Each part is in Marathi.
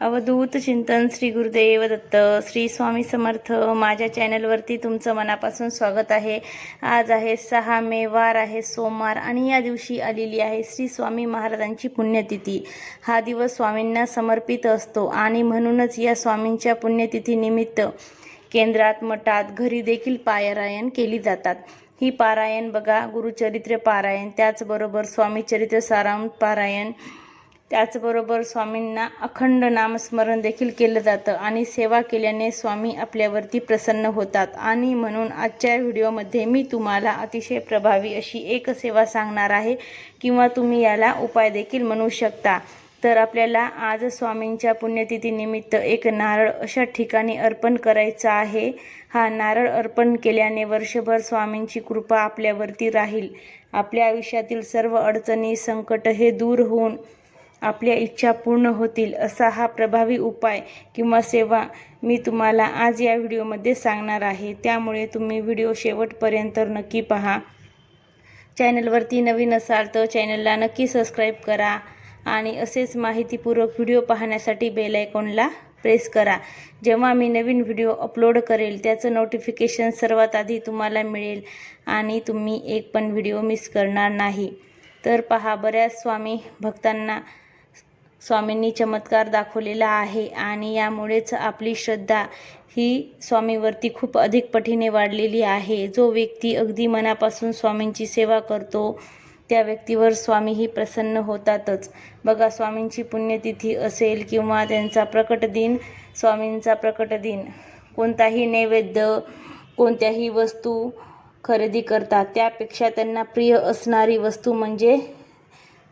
अवधूत चिंतन श्री गुरुदेव दत्त श्री स्वामी समर्थ. माझ्या चॅनलवरती तुमचं मनापासून स्वागत आहे. आज आहे सहा मे वार आहे सोमवार आणि या दिवशी आलेली आहे श्री स्वामी महाराजांची पुण्यतिथी. हा दिवस स्वामींना समर्पित असतो आणि म्हणूनच या स्वामींच्या पुण्यतिथीनिमित्त केंद्रात मठात घरी देखील पारायण केली जातात. ही पारायण बघा गुरुचरित्र पारायण त्याचबरोबर स्वामीचरित्र सारांश पारायण त्याचबरोबर स्वामींना अखंड नामस्मरण देखील केलं जातं आणि सेवा केल्याने स्वामी आपल्यावरती प्रसन्न होतात. आणि म्हणून आजच्या व्हिडिओमध्ये मी तुम्हाला अतिशय प्रभावी अशी एक सेवा सांगणार आहे किंवा तुम्ही याला उपाय देखील म्हणू शकता. तर आपल्याला आज स्वामींच्या पुण्यतिथीनिमित्त एक नारळ अशा ठिकाणी अर्पण करायचा आहे. हा नारळ अर्पण केल्याने वर्षभर स्वामींची कृपा आपल्यावरती राहील. आपल्या आयुष्यातील सर्व अडचणी संकट हे दूर होऊन आपल्या इच्छा पूर्ण होतील असा हा प्रभावी उपाय किंवा सेवा मी तुम्हाला आज या व्हिडिओमध्ये सांगणार आहे. त्यामुळे तुम्ही व्हिडिओ शेवटपर्यंत नक्की पहा. चॅनलवरती नवीन असाल तर चॅनलला नक्की सबस्क्राईब करा आणि असेच माहितीपूर्वक व्हिडिओ पाहण्यासाठी बेल आयकॉनला प्रेस करा. जेव्हा मी नवीन व्हिडिओ अपलोड करेल त्याचं नोटिफिकेशन सर्वात आधी तुम्हाला मिळेल आणि तुम्ही एक पण व्हिडिओ मिस करणार नाही. तर पहा बऱ्याच स्वामी भक्तांना स्वामींनी चमत्कार दाखवलेला आहे आणि यामुळेच आपली श्रद्धा ही स्वामीवरती खूप अधिक पटीने वाढलेली आहे. जो व्यक्ती अगदी मनापासून स्वामींची सेवा करतो त्या व्यक्तीवर स्वामीही प्रसन्न होतातच. बघा स्वामींची पुण्यतिथी असेल किंवा त्यांचा प्रकट दिन स्वामींचा प्रकट दिन. कोणताही नैवेद्य कोणत्याही वस्तू खरेदी करतात त्यापेक्षा त्यांना प्रिय असणारी वस्तू म्हणजे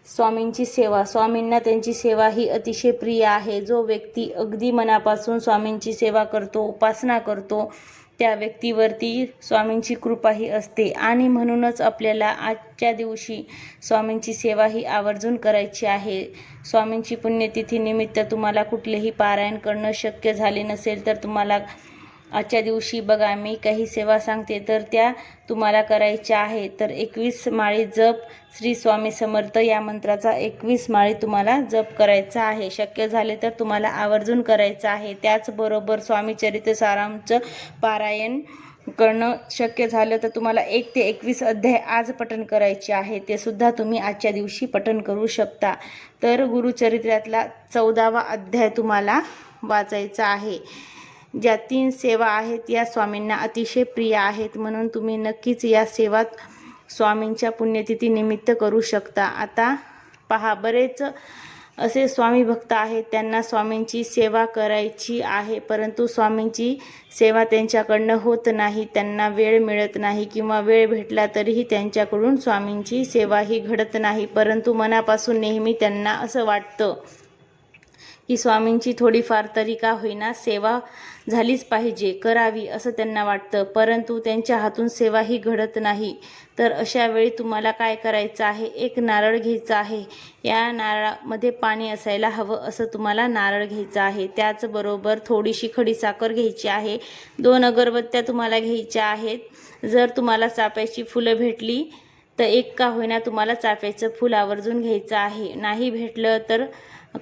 स्वामींची सेवा. स्वामींना त्यांची सेवा ही अतिशय प्रिय आहे. जो व्यक्ती अगदी मनापासून स्वामींची सेवा करतो उपासना करतो त्या व्यक्तीवरती स्वामींची कृपाही असते. आणि म्हणूनच आपल्याला आजच्या दिवशी स्वामींची सेवा ही आवर्जून करायची आहे. स्वामींची पुण्यतिथीनिमित्त तुम्हाला कुठलेही पारायण करणं शक्य झाले नसेल तर तुम्हाला आजच्या दिवशी बघा मी काही सेवा सांगते तर त्या तुम्हाला करायच्या आहे तर एकवीस माळी जप श्री स्वामी समर्थ या मंत्राचा एकवीस माळी तुम्हाला जप करायचा आहे. शक्य झाले तर तुम्हाला आवर्जून करायचं आहे. त्याचबरोबर स्वामी चरित्र सारांचं पारायण करणं शक्य झालं तर तुम्हाला एक ते एकवीस अध्याय आज पठण करायचे आहे. ते सुद्धा तुम्ही आजच्या दिवशी पठण करू शकता. तर गुरुचरित्रातला चौदावा अध्याय तुम्हाला वाचायचा आहे. ज्या तीन सेवा आहेत या स्वामींना अतिशय प्रिय आहेत. म्हणून तुम्ही नक्कीच या सेवा स्वामींच्या पुण्यतिथीनिमित्त करू शकता. आता पहा बरेच असे स्वामी भक्त आहेत त्यांना स्वामींची सेवा करायची आहे परंतु स्वामींची सेवा त्यांच्याकडनं होत नाही त्यांना वेळ मिळत नाही किंवा वेळ भेटला तरीही त्यांच्याकडून स्वामींची सेवा ही घडत नाही. परंतु मनापासून नेहमी त्यांना असं वाटतं की स्वामींची थोडीफार तरी का होईना सेवा झालीच पाहिजे करावी असं त्यांना वाटतं. परंतु त्यांच्या हातून सेवाही घडत नाही. तर अशा वेळी तुम्हाला काय करायचं आहे? एक नारळ घ्यायचा आहे. या नारळामध्ये पाणी असायला हवं असं तुम्हाला नारळ घ्यायचं आहे. त्याचबरोबर थोडीशी खडी साखर घ्यायची आहे. दोन अगरबत्त्या तुम्हाला घ्यायच्या आहेत. जर तुम्हाला चाप्याची फुलं भेटली तर एक का होईना तुम्हाला चाफ्याचं फूल आवर्जून घ्यायचं आहे. नाही भेटलं तर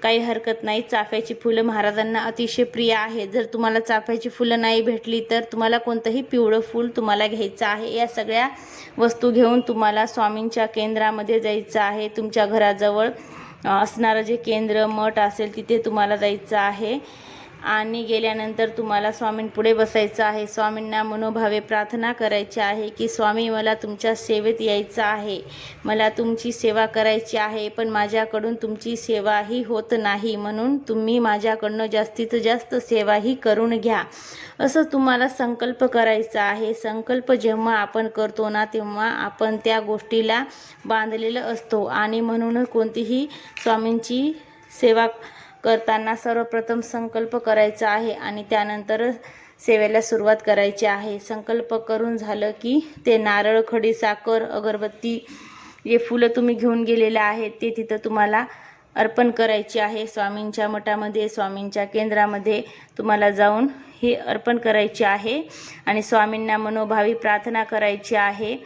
काही हरकत नाही. चाफ्याची फुलं महाराजांना अतिशय प्रिय आहे जर तुम्हाला चाफ्याची फुलं नाही भेटली तर तुम्हाला कोणतंही पिवळं फूल तुम्हाला घ्यायचं आहे. या सगळ्या वस्तू घेऊन तुम्हाला स्वामींच्या केंद्रामध्ये जायचं आहे. तुमच्या घराजवळ असणारं जे केंद्र मठ असेल तिथे तुम्हाला जायचं आहे. आणि गेल्यानंतर तुम्हाला स्वामींपुढे बसायचं आहे. स्वामींना मनोभावे प्रार्थना करायची आहे की स्वामी मला तुमच्या सेवेत यायचं आहे. मला तुमची सेवा करायची आहे पण माझ्याकडून तुमची सेवाही होत नाही. म्हणून तुम्ही माझ्याकडनं जास्तीत जास्त सेवाही करून घ्या. असं तुम्हाला संकल्प करायचा आहे. संकल्प जेव्हा आपण करतो ना तेव्हा आपण त्या गोष्टीला बांधलेलं असतो. आणि म्हणून कोणतीही स्वामींची सेवा करताना सर्वप्रथम संकल्प करायचा आहे आणि त्यानंतर सेवेला सुरुवात करायची आहे. संकल्प करून झालं की ते नारळ खडी साखर अगरबत्ती जे फुलं तुम्ही घेऊन गेलेले आहेत ते तिथं तुम्हाला अर्पण करायची आहे. स्वामींच्या मठामध्ये स्वामींच्या केंद्रामध्ये तुम्हाला जाऊन हे अर्पण करायचे आहे आणि स्वामींना मनोभावी प्रार्थना करायची आहे.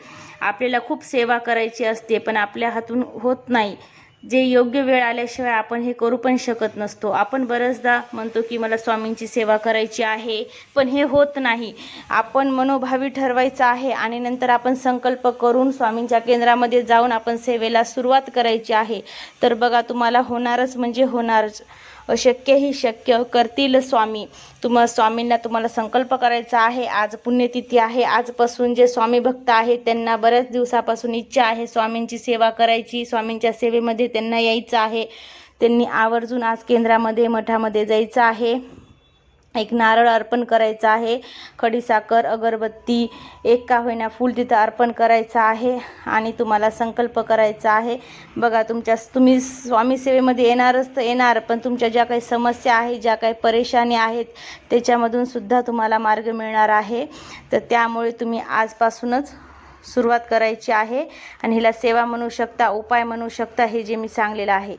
आपल्याला खूप सेवा करायची असते पण आपल्या हातून होत नाही. जे योग्य वेळ आल्याशिवाय आपण हे करू पण शकत नसतो. आपण बऱ्याचदा म्हणतो की मला स्वामींची सेवा करायची आहे पण हे होत नाही. आपण मनोभावी ठरवायचं आहे आणि नंतर आपण संकल्प करून स्वामींच्या केंद्रामध्ये जाऊन आपण सेवेला सुरुवात करायची आहे. तर बघा तुम्हाला होणारच म्हणजे होणारच. अशक्यही शक्य करतील स्वामी. तुम स्वामींना तुम्हाला संकल्प करायचा आहे. आज पुण्यतिथी आहे. आजपासून जे स्वामी भक्त आहेत त्यांना बऱ्याच दिवसापासून इच्छा आहे स्वामींची सेवा करायची. स्वामींच्या सेवेमध्ये त्यांना यायचं आहे. त्यांनी आवर्जून आज केंद्रामध्ये मठामध्ये जायचं आहे. एक नारळ अर्पण करायचा आहे. खडीसाखर अगरबत्ती एक का होईना फूल तिथं अर्पण करायचं आहे आणि तुम्हाला संकल्प करायचा आहे. बघा तुमच्या तुम्ही स्वामी सेवेमध्ये येणारच तर येणार पण तुमच्या ज्या काही समस्या आहे ज्या काही परेशानी आहेत त्याच्यामधून सुद्धा तुम्हाला मार्ग मिळणार आहे. तर त्यामुळे तुम्ही आजपासूनच सुरुवात करायची आहे आणि हिला सेवा म्हणू शकता उपाय म्हणू शकता हे जे मी सांगलेलं आहे.